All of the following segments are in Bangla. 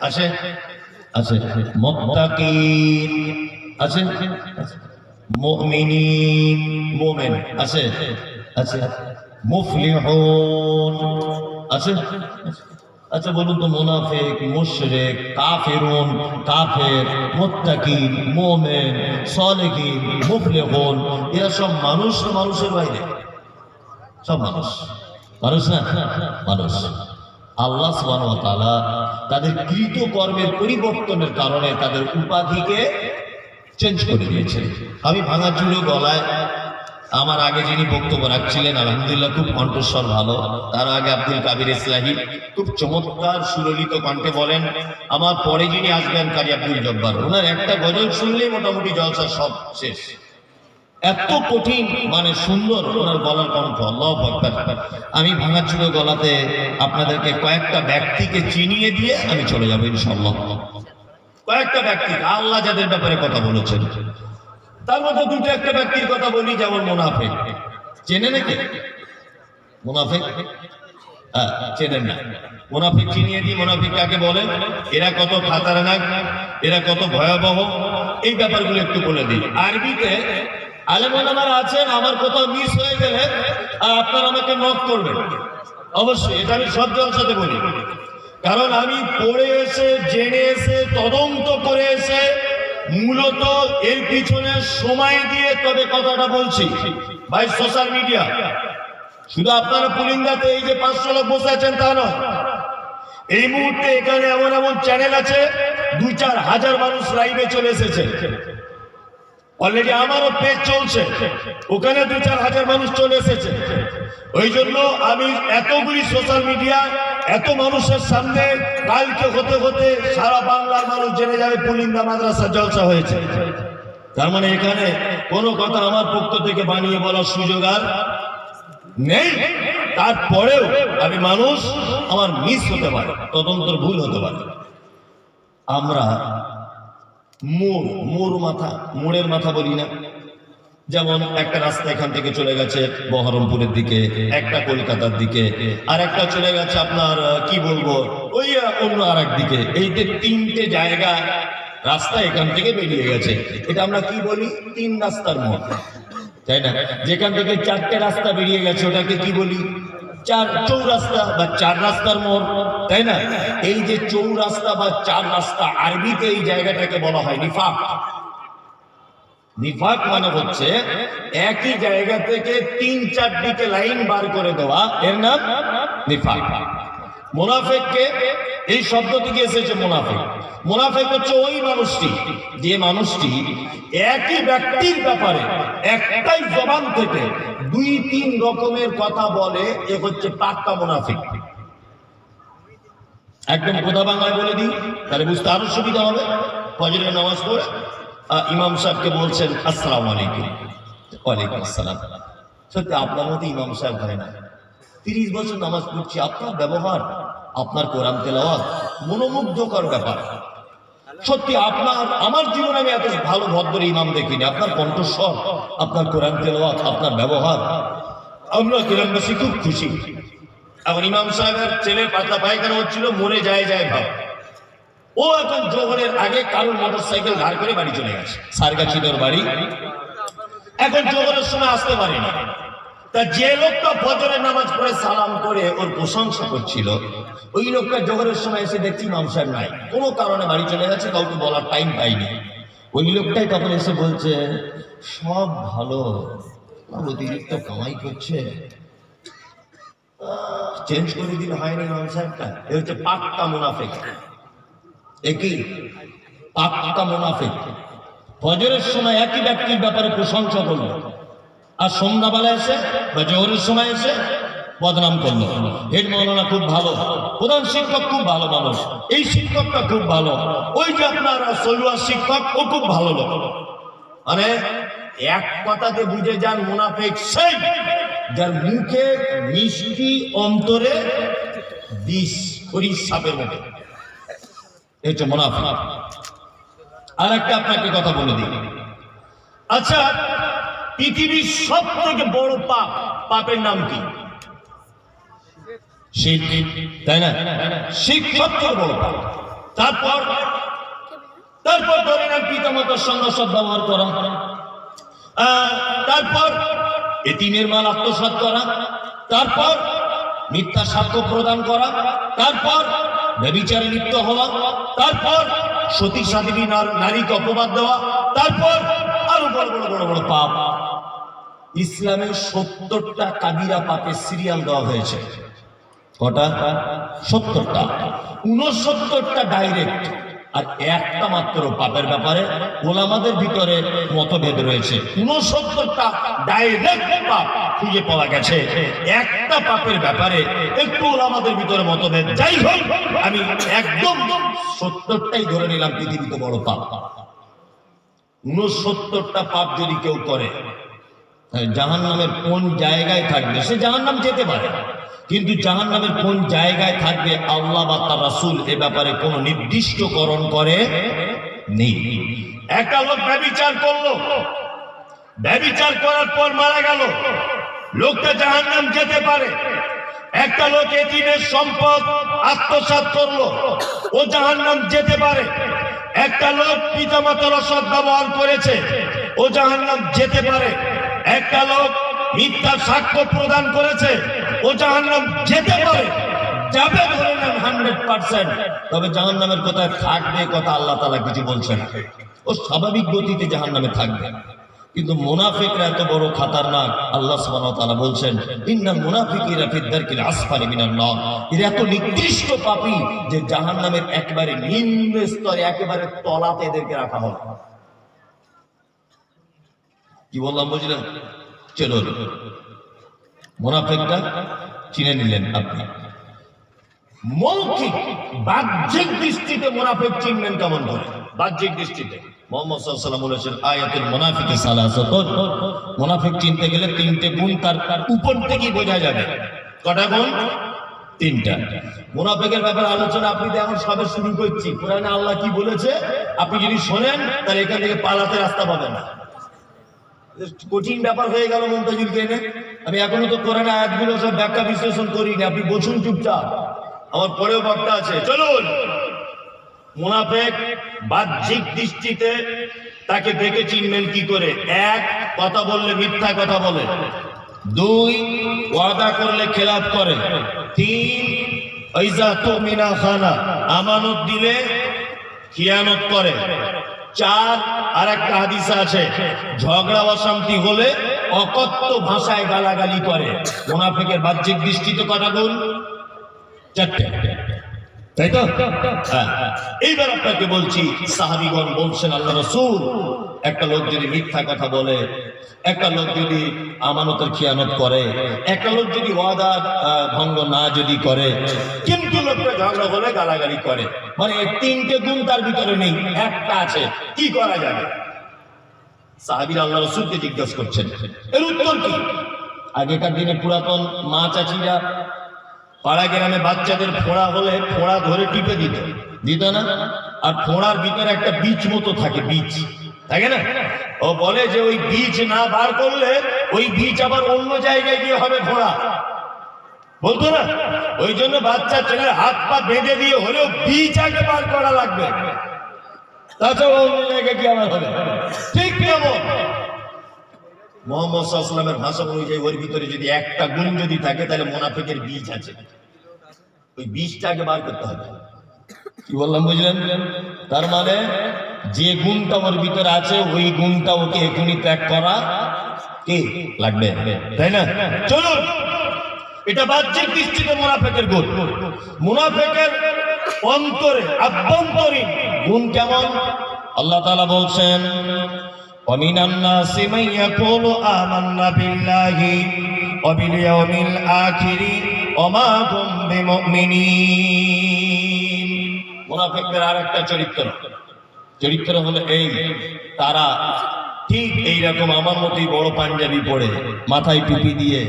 আছে? আছে। মুত্তাকিন। আছে? মুমিনিন। মুমিন। আছে? আছে। মুফলিহুন। আছে? আচ্ছা বলুন তো, মুনাফিক, মুশরিক, কাফিরুন, কাফের, মুত্তাকিন, মুমিন, সালেহিন, মুফলিহুন, এরা সব মানুষ মানুষের বাইরে? সব মানুষ। মানুষ না? মানুষ। আল্লাহ সুবহানাহু ওয়া তাদের কৃত কর্মের পরিবর্তনের কারণে তাদের উপাধিকে চেঞ্জ করে দিয়েছেন। আমি ভাঙাচুরো গলায়, আমার আগে যিনি বক্তব্য রাখছিলেন, আলহামদুলিল্লাহ খুব কণ্ঠস্বর ভালো। তার আগে আব্দুল কাবির ইসলাহি খুব চমৎকার সুললিত কণ্ঠে বলেন, আমার পরে যিনি আসবেন কাজী আব্দুল জব্বার, ওনার একটা গজল শুনলেই মোটামুটি জলসা সব শেষ। এত কঠিন মানে সুন্দর ওনার গলার কণ্ঠ, আল্লাহ আমি ভাঙাচুরো গলাতে আপনাদেরকে কয়েকটা ব্যক্তিকে চিনিয়ে দিয়ে আমি চলে যাব ইনশাল্লাহ কয়েকটা ব্যক্তি, আল্লাহ যাদের ব্যাপারে কথা বলেছেন। তার মধ্যে দুটো একটা ব্যক্তির কথা বলি, যেমন মুনাফেক চেনে নাকি মুনাফেক হ্যাঁ চেনেন না। মুনাফিক চিনিয়ে দিই মুনাফিক কাকে বলে? এরা কত খাতারনাক, এরা কত ভয়াবহ। এই ব্যাপারগুলো একটু বলে দিই। আরবিতে আছেন, আমার কোথাও মিস হয়ে গেলে আর আপনার আমাকে নক করবেন। অবশ্যই, এটা আমি সজ্জার সাথে বলি। কারণ আমি পড়ে এসে, জেনে এসে, তদন্ত করে এসে, মূলত এর পিছনে সময় দিয়ে তবে কথাটা বলছি ভাই সোশ্যাল মিডিয়া শুধু আপনারা পুলিন্দাতে এই যে পাঁচশো লোক বসে আছেন তা নয়। এই মুহূর্তে এখানে এমন এমন চ্যানেল আছে দু চার হাজার মানুষ লাইভে চলে এসেছে। অলরেডি আমারও পেজ চলছে। ওখানে দু চার হাজার মানুষ চলে এসেছে। ওই জন্য আমি এতগুলি সোশ্যাল মিডিয়া এত মানুষের সামনে কালকে হতে হতে সারা বাংলার মানুষ জেনে যাবে পুলিন্দা মাদ্রাসা জলসা হয়েছে। তার মানে এখানে কোনো কথা আমার পক্ষ থেকে বানিয়ে বলার সুযোগ আর নেই। তারপরেও আমি মানুষ, আমার মিস হতে পারে, তদন্তর ভুল হতে পারে। আমরা মোড় মোড় মাথা, মোড়ের মাথা বলি না। যেমন একটা রাস্তা এখান থেকে চলে গেছে বহরমপুরের দিকে, একটা কলকাতার দিকে আর একটা চলে গেছে আপনার কি বলব, ওই অন্য আর দিকে। এই যে তিনটে জায়গা রাস্তা এখান থেকে বেরিয়ে গেছে। এটা আমরা কি বলি? তিন রাস্তার মোড় তাই না? যেখান থেকে চারটে রাস্তা বেরিয়ে গেছে, ওটাকে কি বলি? চার চৌরাস্তা বা চার রাস্তার মোড়, তাই না? এই যে চৌরাস্তা বা চার রাস্তা আরবিতে এই জায়গাটাকে বলা হয় নিফাক। নিফাক মানে হচ্ছে একই জায়গা থেকে তিন চার দিকে লাইন বার করে দেওয়া। এর নাম নিফাক। মোনাফেককে এই শব্দ থেকে এসেছে মোনাফেক। মোনাফেক হচ্ছে ওই মানুষটি, যে মানুষটি একই ব্যক্তির ব্যাপারে একটাই জবান থেকে দুই, তিন রকমের কথা বলে, এ হচ্ছে পাক্কা মোনাফিক। একদম কোথা বাংলায় বলে দিই, তাহলে বুঝতে আরও সুবিধা হবে। ফজরের নামাজ পড়ে ইমাম সাহেবকে বলছেন, আসসালামু আলাইকুম। ওয়ালাইকুম আসসালাম। সত্যি, আপনার মতো ইমাম সাহেব হয় না। তিরিশ বছর নামাজ পড়ছি, আপনার ব্যবহার, আপনার কোরআন তেলাওয়াত, মনোমুগ্ধকর ব্যাপার। সত্যি, আপনার, আমার জীবনে আমি এত ভালো ভদ্র ইমাম দেখিনি। আপনার কণ্ঠস্বর, আপনার কোরআন তেলাওয়াত, আপনার ব্যবহার, আমরা গ্রামবাসী খুব খুশি। এখন ইমাম সাহেবের ছেলের পাতলা পায়খানা হচ্ছিল, মরে যায় যায় ভাব। ও এখন জোহরের আগে কারোর মোটর সাইকেল ধার করে বাড়ি চলে গেছে। সারগাছিদের বাড়ি। এখন জোহরের সময় আসতে পারেনি। তা যে লোকটা ফজরের নামাজ পড়ে সালাম করে, ওর প্রশংসা করছিল। ওই লোকটা জোহরের সময় এসে দেখছি ইমাম নাই। কোনো কারণে বাড়ি চলে গেছে, কাউকে বলার টাইম পাইনি। ওই লোকটাই তখন এসে বলছে, সব ভালো। অতিরিক্ত কামাই করছে। চেঞ্জ করে দিলে হয়নি ইমাম এ হচ্ছে পাক্কা মুনাফেক। একই পাক্কা মুনাফেক। ফজরের সময় একই ব্যক্তির ব্যাপারে প্রশংসা করল। আর সন্ধ্যাবেলা এসে বা জোহরের সময় এসে বদনাম করল। হেড মৌলানা খুব ভালো। প্রধান শিক্ষক খুব ভালো মানুষ। এই শিক্ষকটা খুব ভালো। ওই যে আপনার সলুয়া শিক্ষক, ও খুব ভালো লোক। মানে এক কথাতে বুঝে যান মুনাফেক সেই যার মুখে মিষ্টি অন্তরে বিষ খরিস সাপের মতো। এটা মুনাফা আর একটা আপনাকে কথা বলে দিই। আচ্ছা পৃথিবীর সব থেকে বড় পাপ, পাপের নাম কি? তাই না? বড় তারপর তারপর ধরে সঙ্গে করা। তারপর করা। তারপর মিথ্যা সাক্ষ্য প্রদান করা। তারপর ব্যবিচারে লিপ্ত হওয়া। তারপর সতী নার- নারীকে অপবাদ দেওয়া। তারপর আরও বড় বড় বড় বড় পাপ। ইসলামের সত্তরটা কাবিরা পাপের সিরিয়াল দেওয়া হয়েছে। কটা? সত্তরটা। উনসত্তরটা ডাইরেক্ট আর একটা মাত্র পাপের ব্যাপারে ওলামাদের ভিতরে মতভেদ রয়েছে। উনসত্তরটা ডাইরেক্ট পাপ খুঁজে পাওয়া গেছে। একটা পাপের ব্যাপারে একটু ওলামাদের ভিতরে মতভেদ। যাই হোক, আমি একদম সত্তরটাই ধরে নিলাম পৃথিবীতে বড় পাপ। উনসত্তরটা পাপ যদি কেউ করে জাহান নামের কোন জায়গায় থাকবে? সে জাহান নাম যেতে পারে। কিন্তু জাহান নামের কোন জায়গায় থাকবে? আল্লাহ বা তার রাসুল এ ব্যাপারে কোনো নির্দিষ্টকরণ করে নেই। একটা লোক ব্যবিচার করল। ব্যবিচার করার পর মারা গেল। লোকটা জাহান নাম যেতে পারে। একটা লোক এতিমের সম্পদ আত্মসাৎ করল। ও জাহান নাম যেতে পারে। একটা লোক পিতামাতার অসৎ ব্যবহার করেছে। ও জাহান নাম যেতে পারে। একটা লোক মিথ্যা সাক্ষ্য প্রদান করেছে, ও জাহান নাম যেতে পারে, যাবে ধরে নেন হান্ড্রেড পার্সেন্ট তবে জাহান নামের কোথায় থাকবে কথা আল্লাহ তালা কিছু বলছে না। ও স্বাভাবিক গতিতে জাহান নামে থাকবে। কিন্তু মুনাফিকরা এত বড় খাতারনাক, আল্লাহ সুবহানাহু তাআলা বলছেন ইন্নাল মুনাফিকিনা ফিদ দারকিল আসফালি মিনান নার। এরা এত নিকৃষ্ট পাপী যে জাহান্নামের একেবারে নিম্ন স্তরে একেবারে তলাতে এদেরকে রাখা হবে কি বললাম বুঝলেন? চলো মুনাফিকটা চিনে নিলেন আপনি। মৌখিক, বাহ্যিক দৃষ্টিতে মুনাফিক চিনলেন কেমন করে? বাহ্যিক দৃষ্টিতে। মোহাম্মদ বলেছেন চিনতে গেলে তিনটে গুণ তার উপর বোঝা যাবে। কটা গুণ? তিনটা। মুনাফিকের ব্যাপারে আলোচনা আপনি সবে শুরু করছি। আল্লাহ কি বলেছে? আপনি যদি শোনেন, তাহলে এখান থেকে পালাতে রাস্তা পাবেন না। কঠিন ব্যাপার হয়ে গেল মমতাজুল কেনে আমি এখনও তো করে না আয়াতগুলো সব ব্যাখ্যা বিশ্লেষণ করিনি। আপনি বসুন চুপচাপ। আমার পরেও বক্তা আছে। চলুন! মুনাফেক বাহ্যিক দৃষ্টিতে তাকে দেখে চিনবেন কি করে। এক, কথা বললে মিথ্যা কথা বলে। দুই, ওয়াদা করলে খেলাপ করে। তিন ঐজা তো মিনা খানা, আমানত দিলে খিয়ানত করে। চার আর একটা হাদিস আছে, ঝগড়া অশান্তি হলে অকথ্য ভাষায় গালাগালি করে। মুনাফিকের বাহ্যিক দৃষ্টিতে কটা গুণ? চারটে। তাই তো? হ্যাঁ। এইবার আপনাকে বলছি, সাহাবিগণ বলছেন, আল্লাহ রসুল একটা লোক যদি মিথ্যা কথা বলে, একটা লোক যদি আমানতের খিয়ানত করে, একটা লোক যদি ওয়াদা ভঙ্গ না যদি করে, কিন্তু লোকটা ঝগড়া হলে গালাগালি করে মানে তিনটে গুণ তার ভিতরে নেই, একটা আছে, কি করা যাবে? সাহাবির আল্লাহ রসুলকে জিজ্ঞাসা করছেন, এর উত্তর কি? আগেকার দিনে পুরাতন মা চাচিরা পাড়া গ্রামে বাচ্চাদের ফোড়া হলে ফোড়া ধরে টিপে দিত দিত না? আর ফোড়ার ভিতরে একটা বীজ মতো থাকে, বীজ। থাকে না? ও বলে যে ওই বীজ না বার করলে ওই বীজ আবার অন্য জায়গায় গিয়ে হবে ঘোড়া। বলতো না? ওই জন্য বাচ্চা ছেলের হাত পা বেঁধে দিয়ে হলেও বীজ আগে বার করা লাগবে। অন্য জায়গায় হবে। ঠিক মোহাম্মদ অনুযায়ী ওর ভিতরে যদি একটা গুণ যদি থাকে, তাহলে মোনাফিকের বীজ আছে। ওই বার করতে হবে। কি বললাম, বুঝলেন? তার মানে যে গুণটা ওর ভিতরে আছে ওই গুণটা ওকে এখনই ত্যাগ করা কে লাগবে তাই না চলুন এটা বাহ্যিক দৃষ্টিতে মুনাফেকের গুণ মুনাফেকের অন্তরে আভ্যন্তরীণ গুণ কেমন আল্লাহ তাআলা বলছেন ومن الناس من يقول آمنا بالله وباليوم الآخر وما هم بمؤمنين মুনাফিকদের আর একটা চরিত্র চরিত্র হলো এই, তারা ঠিক এইরকম আমার মতোই বড় পাঞ্জাবি পরে মাথায় টুপি দিয়ে,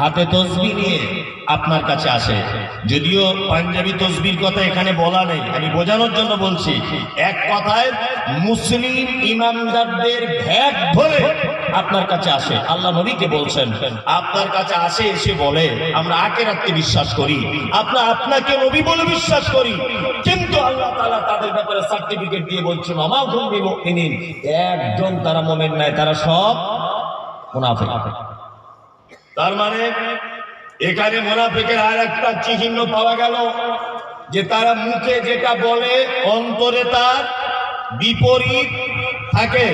হাতে তসবি নিয়ে আপনার কাছে আসে। যদিও পাঞ্জাবি তসবির কথা এখানে বলা নেই, আমি বোঝানোর জন্য বলছি, এক কথায় মুসলিম ইমানদারদের ভ্যাট ধরে আপনার কাছে আসে। আল্লাহ নবীকে বলছেন, আপনার কাছে আসে, এসে বলে, আমরা আকে রাখতে বিশ্বাস করি আপনার আপনাকে নবী বলে বিশ্বাস করি, কিন্তু আল্লাহ তালা তাদের ব্যাপারে সার্টিফিকেট দিয়ে বলছেন আমার মুমিনিন একজন তারা মোমেন নাই তারা সব মুনাফিক। তার মানে এখানে মোনাফিকের আর একটা চিহ্ন পাওয়া গেল, যে তারা মুখে যেটা বলে, অন্তরে তার বিপরীত থাকে।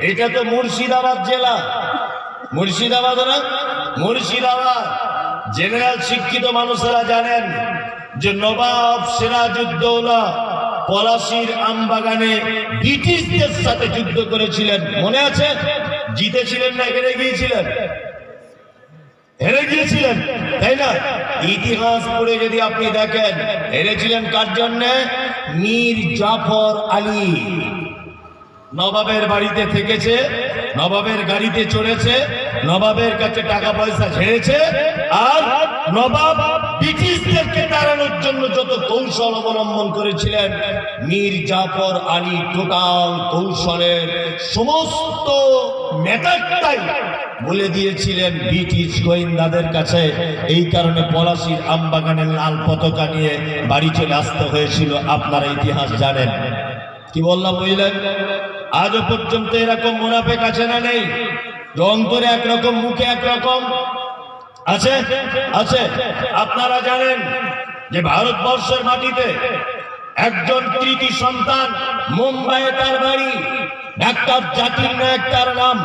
এটা তো মুর্শিদাবাদ জেলা। মুর্শিদাবাদ না? মুর্শিদাবাদ। জেনারেল শিক্ষিত মানুষেরা জানেন যে নবাব সিরাজউদ্দৌলা পলাশির আমবাগানে ব্রিটিশদের সাথে যুদ্ধ করেছিলেন। মনে আছে? জিতেছিলেন না হেরে গিয়েছিলেন? হেরে গিয়েছিলেন, তাই না? ইতিহাস পড়ে যদি আপনি দেখেন, হেরেছিলেন কার জন্য? মীর জাফর আলী। নবাবের বাড়িতে থেকেছে, নবাবের গাড়িতে চড়েছে নবাবের কাছে টাকা পয়সা ছেড়েছে আর নবাব ব্রিটিশদেরকে তাড়ানোর জন্য যত কৌশল অবলম্বন করেছিলেন, মীর জাফর আলী টোটাল কৌশলের সমস্ত ম্যাটারটাই বলে দিয়েছিলেন ব্রিটিশ গোয়েন্দাদের কাছে। এই কারণে পলাশির আমবাগানের লাল পতাকা নিয়ে বাড়ি চলে আসতে হয়েছিল। আপনারা ইতিহাস জানেন। কি বললাম বুঝলেন? আজও পর্যন্ত এরকম মুনাফেক আছে না নেই? অন্তরে একরকম, মুখে একরকম। আছে? আছে। আপনারা জানেন যে ভারতবর্ষের মাটিতে একজন কৃতি সন্তান, মুম্বাইয়ে তার বাড়ি, ডাক্তার জাকির নায়ক তার নাম।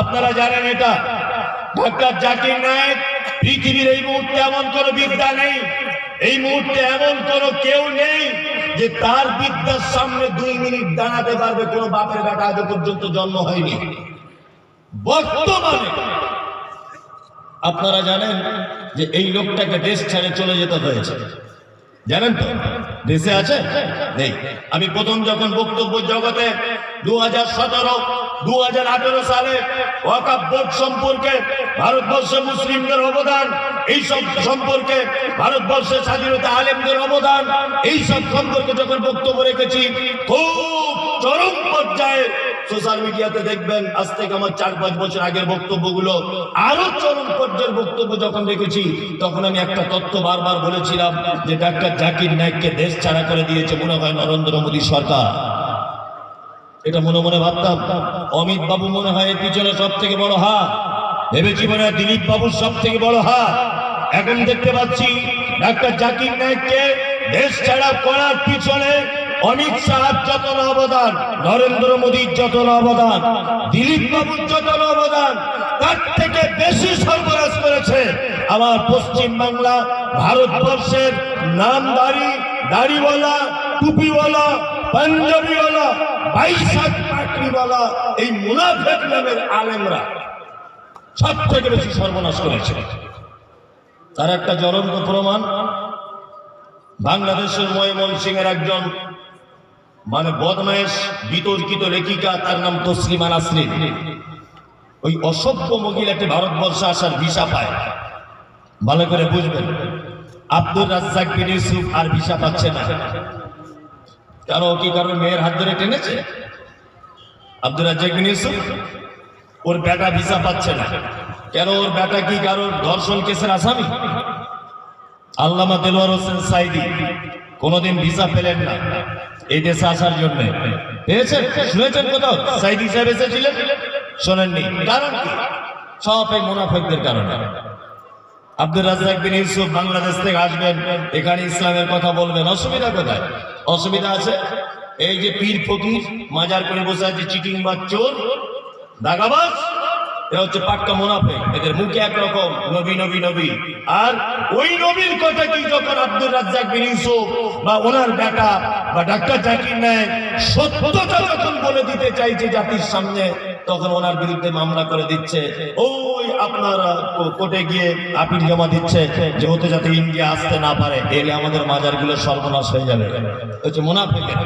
আপনারা জানেন এটা? ডাক্তার জাকির নায়ক পৃথিবীর এই মুহূর্তে এমন কোন বিদ্যা নেই, এই মুহূর্তে এমন কোন কেউ নেই যে তার বিদ্যার সামনে দুই মিনিট দাঁড়াতে পারবে, কোনো বাপের বেটা আজ পর্যন্ত জন্ম হয়নি। বর্তমানে। আপনারা জানেন যে এই লোকটাকে দেশ ছেড়ে চলে যেতে হয়েছে। জানেন তো? দেশে আছে? নেই। আমি প্রথম যখন বক্তব্য জগতে দু হাজার সতেরো দু হাজার আঠেরো সালে ওয়াকাব সম্পর্কে ভারতবর্ষে মুসলিমদের অবদান এই সব সম্পর্কে ভারতবর্ষের স্বাধীনতা আলেমদের অবদান এই সব সম্পর্কে যখন বক্তব্য রেখেছি, খুব চরম পর্যায়ে সোশ্যাল মিডিয়াতে দেখবেন, আজ থেকে আমার চার পাঁচ বছর আগের বক্তব্যগুলো, আরও চরম পর্যায়ের বক্তব্য যখন দেখেছি, তখন আমি একটা তথ্য বারবার বলেছিলাম যে ডাক্তার জাকির নায়ককে দেশ ছাড়া করে দিয়েছে মনে হয় নরেন্দ্র মোদী সরকার। এটা মনে মনে ভাবতাম, অমিত বাবু মনে হয় এর পিছনে সব থেকে বড় হাত, ভেবেছি মনে হয় দিলীপ বাবুর সব থেকে বড় হাত। এখন দেখতে পাচ্ছি, ডাক্তার জাকির নায়ককে দেশ ছাড়া করার পিছনে অমিত শাহর যত অবদান, নরেন্দ্র মোদীর যত অবদান, দিলীপ বাবুর যত অবদান, তার থেকে বেশি সর্বনাশ করেছে আমার পশ্চিম বাংলা ভারতবর্ষের নামদারি দাড়িওয়ালা, টুপিওয়ালা, পাঞ্জাবিওয়ালা, বাইশাখ পাকড়িওয়ালা এই মুনাফেক নামের আলেমরা সব থেকে বেশি সর্বনাশ করেছে। তার একটা জ্বলন্ত প্রমাণ, বাংলাদেশের ময়মনসিং এর একজন মানে বদমাইশ বিতর্কিত লেখিকা, তার নাম তসলিমা নাসরিন। ওই অসভ্য মহিলাটি ভারতবর্ষে আসার ভিসা পায়। ভালো করে বুঝবেন, আব্দুর রাজ্জাক বিন ইউসুফ আর ভিসা পাচ্ছে না। কেন কি কারণ মেয়ের হাত ধরে টেনেছে? আব্দুর রাজ্জাক বিন ইউসুফ? ওর বেটা ভিসা পাচ্ছে না। কেন, ওর বেটা কি কারোর ধর্ষণ কেসের আসামি? আল্লামা দেলোয়ার হোসেন সাইদি কোনোদিন ভিসা পেলেন না। এই দেশে আসার জন্য। পেয়েছেন শুনেছেন কোথাও? সাইদি সাহেব এসেছিলেন? শোনেননি। কারণ সব এই মুনাফেকদের কারণে। আব্দুর রাজাক বিন ইউসুফ বাংলাদেশ থেকে আসবেন, এখানে ইসলামের কথা বলবেন। অসুবিধা কোথায়? অসুবিধা আছে? এই যে পীর ফকির, মাজার করে বসে আছে চিটিং বা চোর, দাগাবাজ এরা হচ্ছে পাক্কা মুনাফেক। এদের মুখে একরকম নবী নবী নবী। আর ওই নবীর কথা কি যখন আব্দুর রাজ্জাক বিন ইউসুফ বা ওনার বেটা বা ডাক্তার জাকির নেয় সত্যতা যখন বলে দিতে চাইছে জাতির সামনে, তখন ওনার বিরুদ্ধে মামলা করে দিচ্ছে। ওই আপনার কোর্টে গিয়ে আপিল জমা দিচ্ছে যে হতে যাতে ইন্ডিয়া আসতে না পারে, এলে আমাদের মাজারগুলো সর্বনাশ হয়ে যাবে। হচ্ছে মুনাফেকের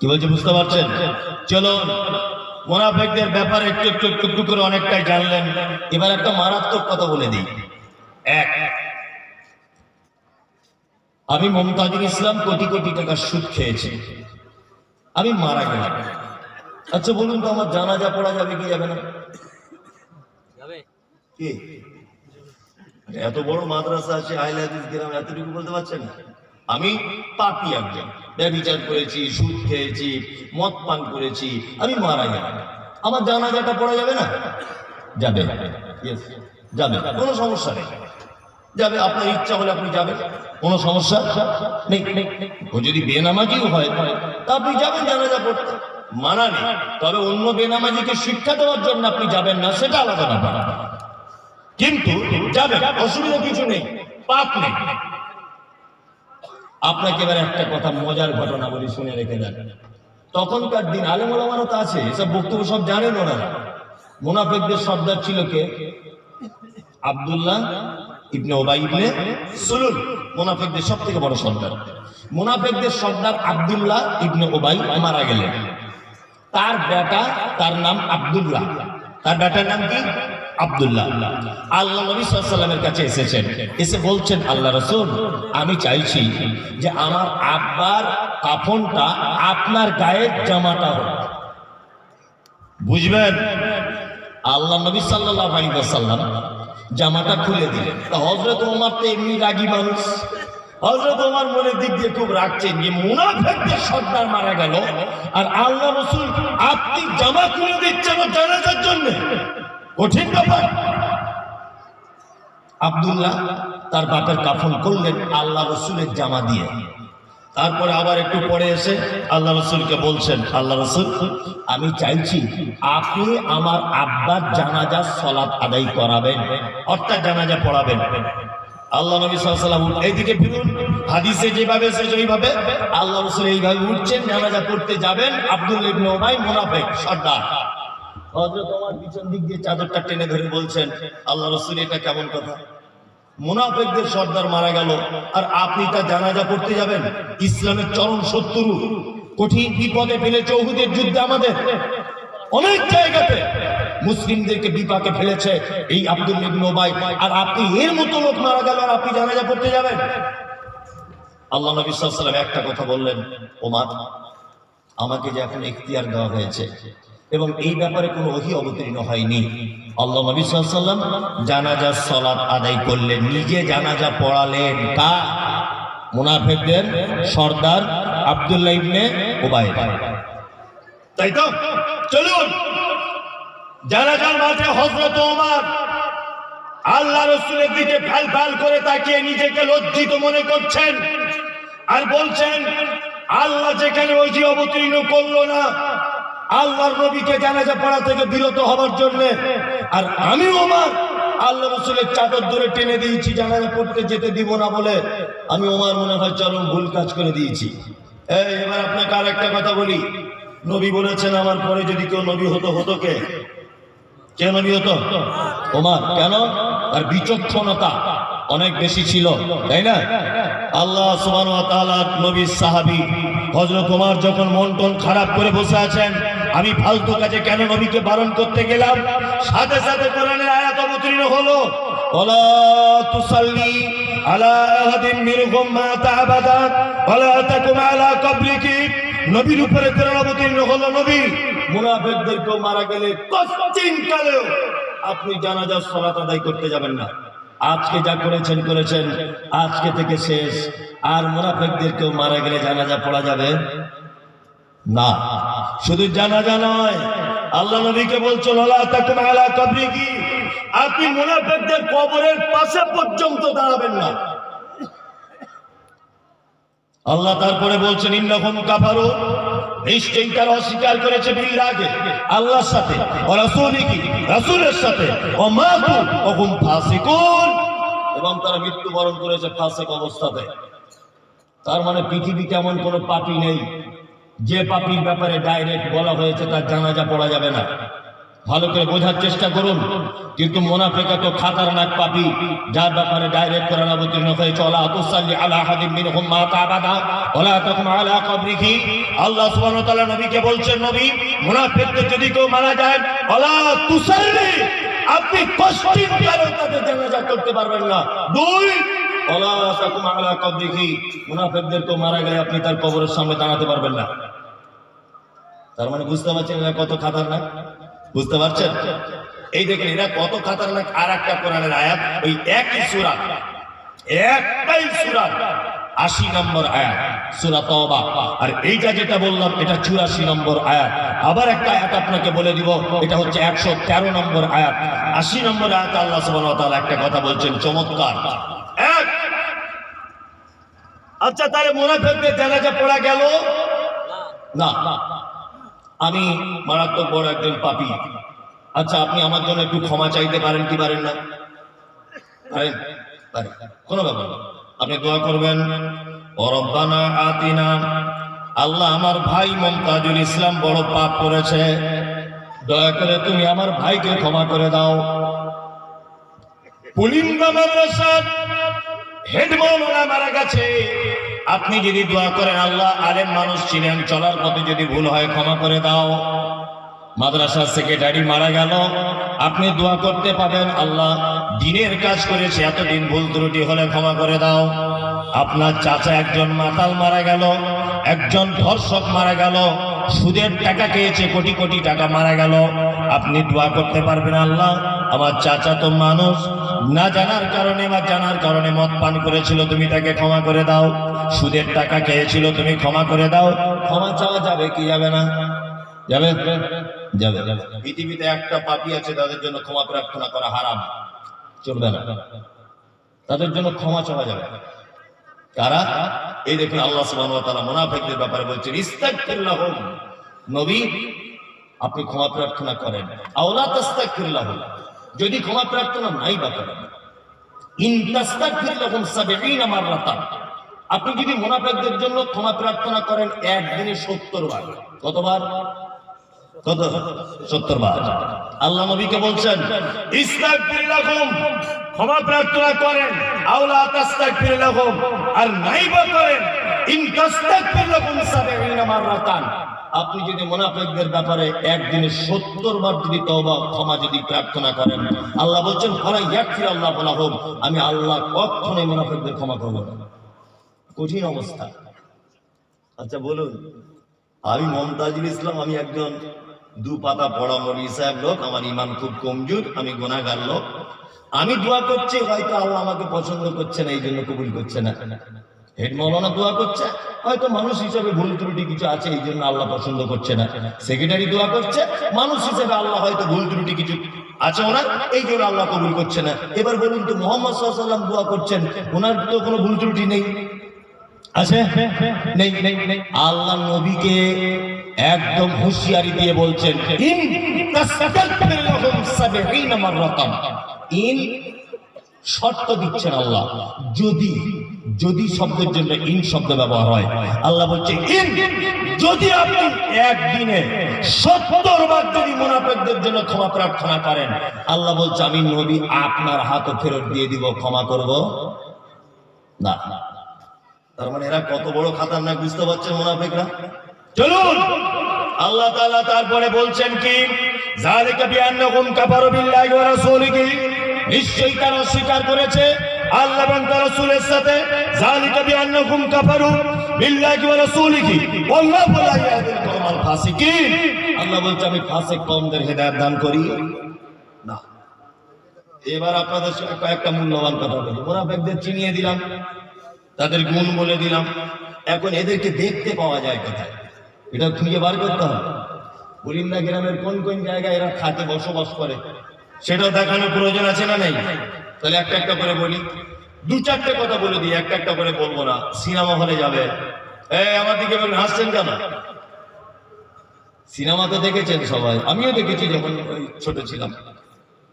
কি বলছে, বুঝতে পারছেন? চলো মোনাফেকদের ব্যাপারে একটু একটু একটু একটু করে অনেকটাই জানলেন। এবার একটা মারাত্মক কথা বলে দিই। এক আমি মমতাজুল ইসলাম কোটি কোটি টাকা সুদ খেয়েছি। আমি মারা গেলাম। আচ্ছা বলুন তো আমার জানাজা পড়া যাবে কি যাবে না? এত বড় মাদ্রাসা আছে আইলা হাদিস গ্রাম এতটুকু বলতে পারছেন? না আমি পাপি একজন। ব্যবচার করেছি, সুদ খেয়েছি, মদ পান করেছি, আমি মারা গেলাম। আমার জানাজাটা পড়া যাবে না? যাবে। যাবে। কোনো সমস্যা নেই। যাবে, আপনার ইচ্ছা হলে আপনি যাবেন। কোনো সমস্যা নেই। ও যদি বেনামাজিও হয়, তা আপনি যাবেন জানাজা পড়তে। মানা নেই। তবে অন্য বেনামাজিকে শিক্ষা দেওয়ার জন্য আপনি যাবেন না, সেটা আলাদা ব্যাপার। কিন্তু যাবেন, অসুবিধা কিছু নেই। পাপ নেই। আপনাকে এবার একটা কথা মজার ঘটনা বলি, শুনে রেখে দেন তখনকার দিন আলেমোলামারও তো আছে, এসব বক্তব্য সব জানেন ওনারা। মুনাফেকদের সর্দার ছিল কে? আব্দুল্লাহ ইবনে ওবাই সব থেকে বড় ইবনে ওবাই তার তার নাম আব্দুল্লাহ। তার বেটার নাম কি? আব্দুল্লাহ। আল্লাহ নবী কাছে এসেছেন। এসে বলছেন, আল্লাহ রসুল, আমি চাইছি যে আমার আব্বার কাফনটা আপনার গায়ের জামাটা বুঝবেন? আল্লাহ নবী সাল্লাহ জামাটা খুলে দিলেন। হজরত ওমর তো এমনি রাগী মানুষ। হজরত দিক দিয়ে খুব রাখছেন যে মারা গেল। আর আল্লাহ আপনি জামা খুলে দিচ্ছেন জানাজার জন্য। কঠিন ব্যাপার। আব্দুল্লাহ তার বাপের কাফন করলেন আল্লাহ রসুলের জামা দিয়ে। তারপরে আবার একটু পরে এসে আল্লাহ রসুলকে বলছেন, আল্লাহ রসুল, আমি চাইছি আপনি আমার আব্বার জানাজার সলাৎ আদায় করাবেন, অর্থাৎ জানাজা পড়াবেন। আল্লাহ নবী সাল্লাম এইদিকে ফিরুন, হাদিসে যেভাবে এসেছে ওইভাবে আল্লাহ রসুল এইভাবে উঠছেন, জানাজা পড়তে যাবেন আব্দুল ইবনে মুনাফেক, সর্দার। হযরত ওমর পিছন দিক দিয়ে চাদরটা টেনে ধরে বলছেন, আল্লাহ রসুল, এটা কেমন কথা? মুনাফেকদের সর্দার মারা গেল, আর আপনি তা জানাজা করতে যাবেন? ইসলামের চরম শত্রু। কঠিন বিপদে ফেলে চৌহুদের যুদ্ধে আমাদের অনেক জায়গাতে মুসলিমদেরকে বিপাকে ফেলেছে এই আব্দুল ইবনে ওবাই। আর আপনি এর মতো লোক মারা গেল, আর আপনি জানাজা করতে যাবেন? আল্লাহ নবী ওয়াসাল্লাম একটা কথা বললেন, ওমর, আমাকে যে এখন এখতিয়ার দেওয়া হয়েছে এবং এই ব্যাপারে কোনো অহি অবতীর্ণ হয়নি। আল্লাহ নবী সাল্লাম জানাজা, সলাৎ আদায় করলেন, নিজে জানাজা পড়ালেন কা? মুনাফেকদের সর্দার আব্দুল্লাহ ইবনে ওবাই তাই তো? চলুন। জানাজার মাঠে হজরত ওমর আল্লাহ রসুলের দিকে ফ্যাল ফ্যাল করে তাকিয়ে নিজেকে লজ্জিত মনে করছেন আর বলছেন, আল্লাহ যেখানে ওইটি অবতীর্ণ করল না আল্লাহর নবীকে জানাজা পড়া থেকে বিরত হবার জন্য। আর আমি ওমার। আল্লাহ রসুলের চাদর ধরে টেনে দিয়েছি, জানাজা পড়তে যেতে দিব না বলে। আমি ওমার মনে হয় চরম ভুল কাজ করে দিয়েছি। এই, এবার আপনাকে আর একটা কথা বলি। নবী বলেছেন, আমার পরে যদি কেউ নবী হতো হতো কে? কে নবী হতো? ওমার। কেন? তার বিচক্ষণতা অনেক বেশি ছিল, তাই না? আল্লাহ সুবান নবীর সাহাবি হজরত ওমর যখন মন টন খারাপ করে বসে আছেন আমি ফালতু কাজে কেন নবীকে বারণ করতে গেলাম? সাথে সাথে কোরআনের আয়াত অবতীর্ণ হলো। ওলা তুসাল্লি আলা আহাদিন উপরে মারা গেলে আপনি জানাজার সলাত আদায় করতে যাবেন না। আজকে যা করেছেন করেছেন। আজকে থেকে শেষ। আর মুনাফিকদের কেউ মারা গেলে জানাজা পড়া যাবে? না। শুধু জানাজা নয়, আল্লাহ নবীকে বলছো আলা কবরিকি। আপনি মুনাফিকদের কবরের পাশে পর্যন্ত দাঁড়াবেন না। আল্লাহ তারপরে বলছেন, ইন্নাহুম কাফারু। নিশ্চয়ই তারা অস্বীকার করেছে আল্লাহর সাথে, ও রাসূলিকি রাসূলের সাথে, ও মাতু, ও হুম ফাসিকুন। এবং তারা মৃত্যুবরণ করেছে ফাসিক অবস্থাতে। তার মানে পৃথিবীতে এমন কোনো পাপী নেই। যে পাপির ব্যাপারে ডাইরেক্ট বলা হয়েছে তার জানাজা পড়া যাবে না। ভালো করে বোঝার চেষ্টা করুন। কিন্তু মোনাফেকা তো খাতারনাক পাপি। যার ব্যাপারে ডাইরেক্ট কোরআন অবতীর্ণ হয়েছে, ওলা তুসাল্লি আলা হাদিম মিনহুম মা তাবাদা, ওলা তাকুম আলা কবরিহি। আল্লাহ সুবহানাহু তাআলা নবীকে বলছেন, নবী, মুনাফিকদের যদি কেউ মারা যায়, ওলা তুসাল্লি, আপনি কষ্টিন কারও তাদের জানাজা করতে পারবেন না। দুই মারা গেলে আপনি তার দাঁড়াতে পারবেন না। তার মানে বুঝতে পারছেন কত বুঝতে পারছেন? এই কত আর একটা ওই একই আশি নম্বর এইটা যেটা বললাম, এটা চুরাশি নম্বর আয়াত। আবার একটা আয়াত আপনাকে বলে দিব, এটা হচ্ছে একশো তেরো নম্বর আয়াত। আশি নম্বর আয়াত আল্লাহ একটা কথা বলছেন, চমৎকার। আচ্ছা তাহলে মুনাফিকদের জানাজা পড়া গেল? না। আমি মারাত্মক বড় একজন পাপী। আচ্ছা আপনি আমার জন্য একটু ক্ষমা চাইতে পারেন কি পারেন না? পারেন? পারেন। কোনো ব্যাপার না। আপনি দোয়া করবেন অরব্বানা আতিনা, আল্লাহ আমার ভাই মমতাজুল ইসলাম বড় পাপ করেছে। দয়া করে তুমি আমার ভাইকে ক্ষমা করে দাও। পুলিন্দা মাদ্রাসার হেড মারা গেছে। আপনি যদি দোয়া করেন, আল্লাহ আলেম মানুষ ছিলেন, চলার পথে যদি ভুল হয় ক্ষমা করে দাও। মাদ্রাসার সেক্রেটারি মারা গেল। আপনি দোয়া করতে পাবেন, আল্লাহ দিনের কাজ করেছে এতদিন ভুল ত্রুটি হলে ক্ষমা করে দাও। আপনার চাচা একজন মাতাল মারা গেল, একজন ধর্ষক মারা গেল, সুদের টাকা খেয়েছে, কোটি কোটি টাকা মারা গেল। আপনি দোয়া করতে পারবেন, আল্লাহ। আমার চাচা তো মানুষ না জানার কারণে বা জানার কারণে মদ পান করেছিল, তুমি তাকে ক্ষমা করে দাও। সুদের টাকা খেয়েছিল, তুমি ক্ষমা করে দাও। ক্ষমা চাওয়া যাবে কি? যাবে না। যাবে? যাবে। পৃথিবীতে একটা পাপি আছে, তাদের জন্য ক্ষমা প্রার্থনা করা হারাম। চলবে না। তাদের জন্য ক্ষমা চাওয়া যাবে। কারা? এই দেখুন আল্লাহ সুবহানাহু ওয়া তাআলা মুনাফিকদের ব্যাপারে বলছেন ইস্তাগফিরলাহুম নবী, আপনি ক্ষমা প্রার্থনা করেন। আওলা তাস্তাগফিরলাহুম যদি ক্ষমা প্রার্থনা নাই বা করেন ইন তাস্তাগফিরলাহুম 70 মাররাতান। আপনি যদি মুনাফিকদের জন্য ক্ষমা প্রার্থনা করেন, একদিনে 70 বার। কতবার? কত? সত্তর বার। আল্লাহ নবীকে বলছেন ক্ষমা প্রার্থনা করেন লাকুম আর নাইবা করেন। ইন তাস্তাগফির লাকুম 70 মাররাতান। আপনি যদি মুনাফিকদের ব্যাপারে একদিনে সত্তর বার যদি তওবা, ক্ষমা যদি প্রার্থনা করেন, আল্লাহ বলছেন ফালা ইয়াগফির আল্লাহ লাহুম আমি আল্লাহ কখনোই মুনাফিকদের ক্ষমা করব না। কঠিন অবস্থা। আচ্ছা বলুন, আমি মমতাজুল ইসলাম, আমি একজন দু পাতা পড়া মরি সাহেব লোক, আমার ইমান খুব কমজোর, আমি গোনাগার লোক। আমি দোয়া করছি, হয়তো আল্লাহ আমাকে পছন্দ করছে না এই জন্য কবুল করছে না। হেড মৌলানা দোয়া করছে। হয়তো মানুষ হিসাবে ভুল ত্রুটি কিছু আছে, এই জন্য আল্লাহ পছন্দ করছে না। সেক্রেটারি দোয়া করছে, মানুষ হিসাবে আল্লাহ হয়তো ভুল ত্রুটি কিছু আছে ওনার, এই জন্য আল্লাহ কবুল করছে না। এবার বলুন তো, মোহাম্মদ সাল্লাম দোয়া করছেন, ওনার তো কোনো ভুল ত্রুটি নেই? আছে? নেই নেই নেই। আল্লাহ নবীকে একদম হুঁশিয়ারি দিয়ে বলছেন, ইন তাস্তাগফির লাহুম 70 মাররাতান। ইন শর্ত দিচ্ছেন আল্লাহ, যদি যদি শব্দের জন্য ইন শব্দ ব্যবহার হয়, আল্লাহ বলছে ইন। যদি আপনি একদিনে সত্তর বার যদি মুনাফিকদের জন্য ক্ষমা প্রার্থনা করেন, আল্লাহ বলছে, আমি নবী আপনার হাতও ফেরত দিয়ে দিব, ক্ষমা করব না। তার মানে এরা কত বড় খাতারনাক বুঝতে পারছেন মুনাফিকরা? চলুন। আল্লাহ তাআলা তারপরে বলছেন কি? যালিকা বিআন্নাহুম কাফারু বিল্লাহি ওয়া রাসূলিহি। নিশ্চয়ই তারা অস্বীকার করেছে। আল্লাহ এবং তার রাসূলের সাথে, যালিকা বিআন্নাহুম কাফারু বিল্লাহি ওয়া রাসূলিহি। ওয়াল্লাহু লা ইয়াহদিল কওমাল ফাসিকিন। আল্লাহ বলছে, আমি ফাসিক কওমদের হেদায়েত দান করি। না। এবার আপনাদের কয়েকটা মূল্যবান কথা বলি। মুনাফিকদের চিনিয়ে দিলাম তাদের গুণ বলে দিলাম। এখন এদেরকে দেখতে পাওয়া যায় কোথায়? এটা খুঁজে বার করতে হবে। বুলিন্দা গ্রামের কোন কোন জায়গায় এরা থাকে বসবাস করে? সেটাও দেখানো প্রয়োজন আছে না নেই? তাহলে একটা একটা করে বলি। দু চারটে কথা বলে দিই, একটা একটা করে বলব না। সিনেমা হলে যাবে। আমার দিকে হাসছেন কেন? সিনেমা তো দেখেছেন সবাই। আমিও দেখেছি যখন ছোট ছিলাম।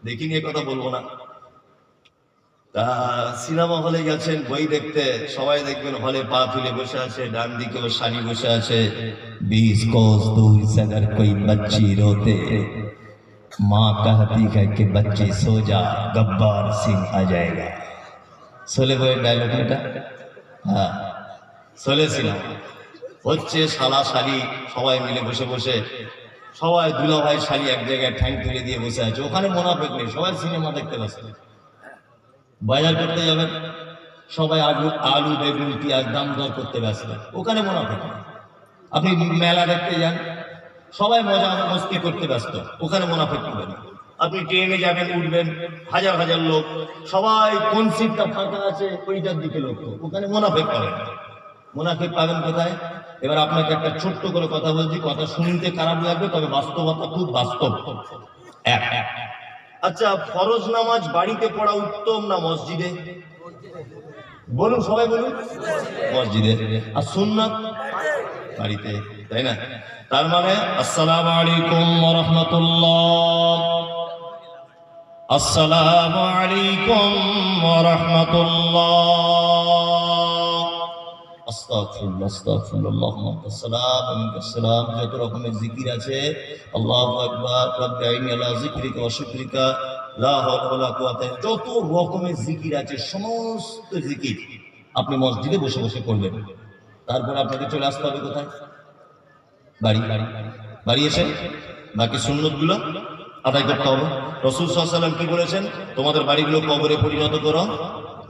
দেখিনি কথা বলব না। তা, সিনেমা হলে গেছেন, বই দেখতে। সবাই দেখবেন, হলে পা তুলে বসে আছে, ডান দিকেও শাড়ি বসে আছে। বিশ কোষ দুই সাগার কই বাচ্চি রোতে। माँ कहती है कि बच्ची सो जा गब्बार सिंह आ जाएगा সোলে বইয়ের ডায়লগ এটা হ্যাঁ সোলে ছিলাম হচ্ছে শালা শালি সবাই মিলে বসে বসে সবাই দুলা ভাই শালি এক জায়গায় ঠ্যাং তুলে দিয়ে বসে আছে ওখানে মোনাফেক নেই সবাই সিনেমা দেখতে ব্যস্ত বাজার করতে যাবেন সবাই আলু আলু বেগুন পেঁয়াজ দাম দর করতে ব্যস্ত ওখানে মোনাফেক নেই। আপনি মেলা দেখতে যান সবাই মজা মস্তি করতে ব্যস্ত। ওখানে মুনাফেক করবে না। আপনি ট্রেনে যাবেন, উঠবেন, হাজার হাজার লোক, সবাই কোন সিটটা ফাঁকা আছে ওইটার দিকে লোক ওখানে মুনাফেক পাবেন। মুনাফেক পাবেন কোথায়? এবার আপনাকে একটা ছোট্ট করে কথা বলছি, কথা শুনতে খারাপ লাগবে, তবে বাস্তবতা খুব বাস্তব। এক। আচ্ছা ফরজ নামাজ বাড়িতে পড়া উত্তম না মসজিদে? বলুন, সবাই বলুন। মসজিদে। আর সুন্নাত? বাড়িতে। তাই না? তার মানে আসসালামু আলাইকুম রাহমাতুল্লাহ। আসসালামু আলাইকুম রাহমাতুল্লাহ। যত রকমের জিকির আছে, আল্লাহু কুওয়াতা যত রকমের জিকির আছে, সমস্ত জিকির আপনি মসজিদে বসে বসে করবেন। তারপর আপনাকে চলে আসতে হবে কোথায়? বাড়ি। বাড়ি এসে বাকি সুন্নতগুলো আদায় করতে হবে। রসুল সাল্লাম কি বলেছেন? তোমাদের বাড়িগুলো কবরে পরিণত করো।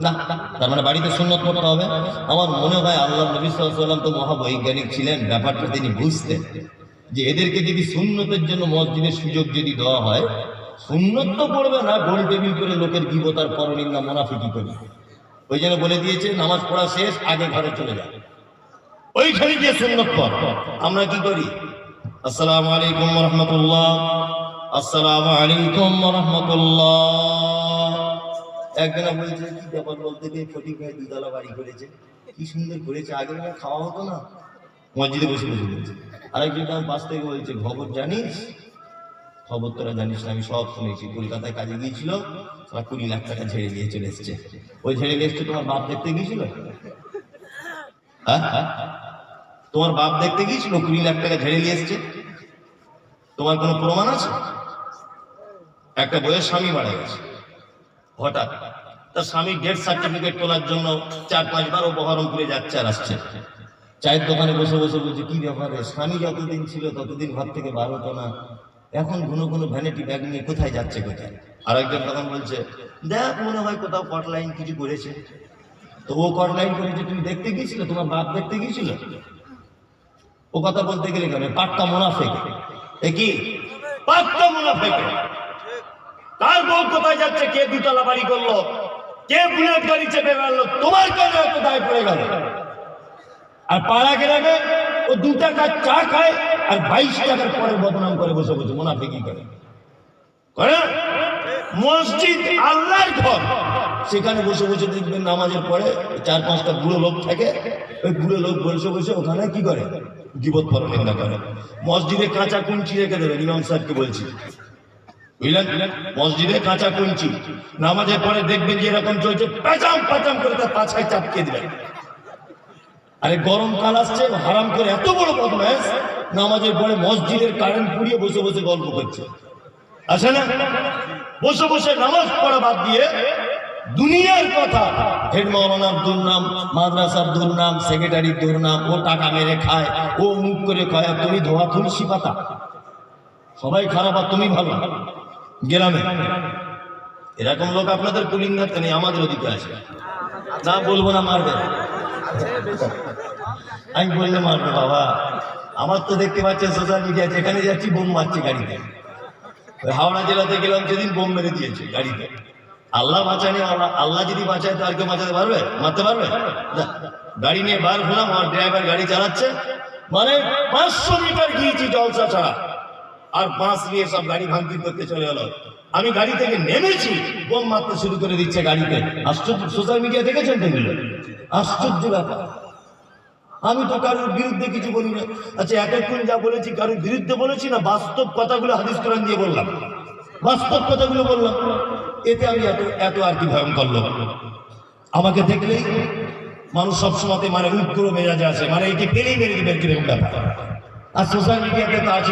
না, তার মানে বাড়িতে সুন্নত পড়তে হবে। আমার মনে হয় আল্লাহ নবী সাল্লাম তো মহাবৈজ্ঞানিক ছিলেন, ব্যাপারটা তিনি বুঝতেন যে এদেরকে যদি সুন্নতের জন্য মসজিদের সুযোগ যদি দেওয়া হয়, সুন্নত তো পড়বে না, গোল টেবিল করে লোকের গিবতার পরনিন্দা মোনাফিকি করে। ওই জন্য বলে দিয়েছে, নামাজ পড়া শেষ, আগে ঘরে চলে যাবে ওইখানে গিয়ে সুন্নত পর আমরা কি করি? আসসালামু আলাইকুম রহমতুল্লাহ আসসালামু আলাইকুম রহমতুল্লাহ একজনা বলছে, কি ব্যাপার বলতে গিয়ে ফটিক ভাই দুতলা বাড়ি করেছে? কি সুন্দর করেছে? আগে খাওয়া হতো না? মসজিদে বসে বসে বলছে। আরেকজন আমার পাশ থেকে বলছে, খবর জানিস? খবর তোরা জানিস না, আমি সব শুনেছি। কলকাতায় কাজে গিয়েছিল, তারা কুড়ি লাখ টাকা ঝেড়ে দিয়ে চলে এসছে। ওই ঝেড়ে দিয়ে তোমার বাপ দেখতে গিয়েছিল? হ্যাঁ হ্যাঁ? তোমার বাপ দেখতে গিয়েছিল? কুড়ি লাখ টাকা ঝেড়ে নিয়ে এসছে। তোমার কোনো প্রমাণ আছে? একটা বইয়ের স্বামী মারা গেছে। হঠাৎ। তার স্বামী ডেথ সার্টিফিকেট তোলার জন্য চার পাঁচবার ও বহরমপুরে যাচ্ছে আর আসছে। চায়ের দোকানে বসে বসে বলছে, কি ব্যাপারে? স্বামী যতদিন ছিল ততদিন ঘর থেকে বার হতো না। এখন ঘন ঘন ভ্যানিটি ব্যাগ নিয়ে কোথায় যাচ্ছে কোথায়? আর একজন তখন বলছে, দেখ, মনে হয় কোথাও কট লাইন কিছু করেছে। তো ও কট লাইন করেছে, তুমি দেখতে গিয়েছিলে? তোমার বাপ দেখতে গিয়েছিল? ও কথা বলতে গেলে কেন? পাক্কা মুনাফেক। এ কি? পাক্কা মুনাফেক। কার বউ কোথায় যাচ্ছে? কে দুতলা বাড়ি করল? কে বুলেট গাড়ি চেপে বেড়ালো তোমার কেন এত দায় পড়ে গেল? আর পাড়া গ্রামে ও দু টাকার চা খায় আর বাইশ টাকার পরে বদনাম করে বসে বসে মুনাফেকি করে? মসজিদ আল্লাহর ঘর। সেখানে বসে বসে দেখবেন নামাজের পরে চার পাঁচটা বুড়ো লোক থাকে। ওই বুড়ো লোক বসে বসে ওখানে কি করে? গিবত পর নিন্দা করে। মসজিদে কাঁচা কুঞ্চি রেখে দেবেন ইমাম সাহেবকে বলছি। বুঝলেন? মসজিদে কাঁচা কুঞ্চি। নামাজের পরে দেখবেন যে এরকম চলছে পাচাম পাচাম করে তার পাছায় চাপকে দিবেন আরে গরমকাল আসছে, হারাম করে এত বড় বদমাস নামাজের পরে মসজিদের কারেন্ট পুড়িয়ে বসে বসে গল্প করছে। আছে না? বসে বসে নামাজ পড়া বাদ দিয়ে দুনিয়ার কথা। হেড মৌলানার দুর্নাম মাদ্রাসার দুর্নাম সেক্রেটারির দুর্নাম ও টাকা মেরে খায়, ও মুখ করে খায় তুমি ধোয়া তুলসী পাতা? সবাই খারাপ, আর তুমি ভালো? গ্রামে এরকম লোক আপনাদের কুলিঙ্গাতে নেই আমাদের ওদিকে আছে না বলব না মারবে। আমি বললে মারবে, বাবা। আমার তো দেখতে পাচ্ছেন সোশ্যাল মিডিয়া যেখানে যাচ্ছি, বোম মারছে গাড়িতে। হাওড়া জেলাতে গেলাম, সেদিন বোম মেরে দিয়েছে গাড়িতে। আল্লাহ বাঁচানি আল্লাহ যদি বাঁচায়, তো আর কেউ বাঁচাতে পারবে? মারতে পারবে? গাড়ি নিয়ে বার হলাম, আমার ড্রাইভার গাড়ি চালাচ্ছে। মানে পাঁচশো মিটার গিয়েছি জলসা ছাড়া। আর বাঁশ নিয়ে সব গাড়ি ভাঙচুর করতে চলে গেল আমি গাড়ি থেকে নেমেছি, বোম মারতে শুরু করে দিচ্ছে গাড়িতে। আশ্চর্য সোশ্যাল মিডিয়া দেখেছেন তো আশ্চর্য ব্যাপার। আমি তো কারোর বিরুদ্ধে কিছু বলি না। আচ্ছা এতক্ষণ যা বলেছি, কারোর বিরুদ্ধে বলেছি না? বাস্তব কথাগুলো হাদিস কোরআন দিয়ে বললাম। বাস্তব কথাগুলো বললাম। এতে আমি এত এত আর কি ভয়ঙ্কর লোক আমাকে দেখলেই মানুষ সবসময় মানে উগ্র মেজাজে আছে মানে এটি পেলেই বেরিয়ে বের কীরকম ব্যাপার। আর সোশ্যাল মিডিয়াতে তো আছে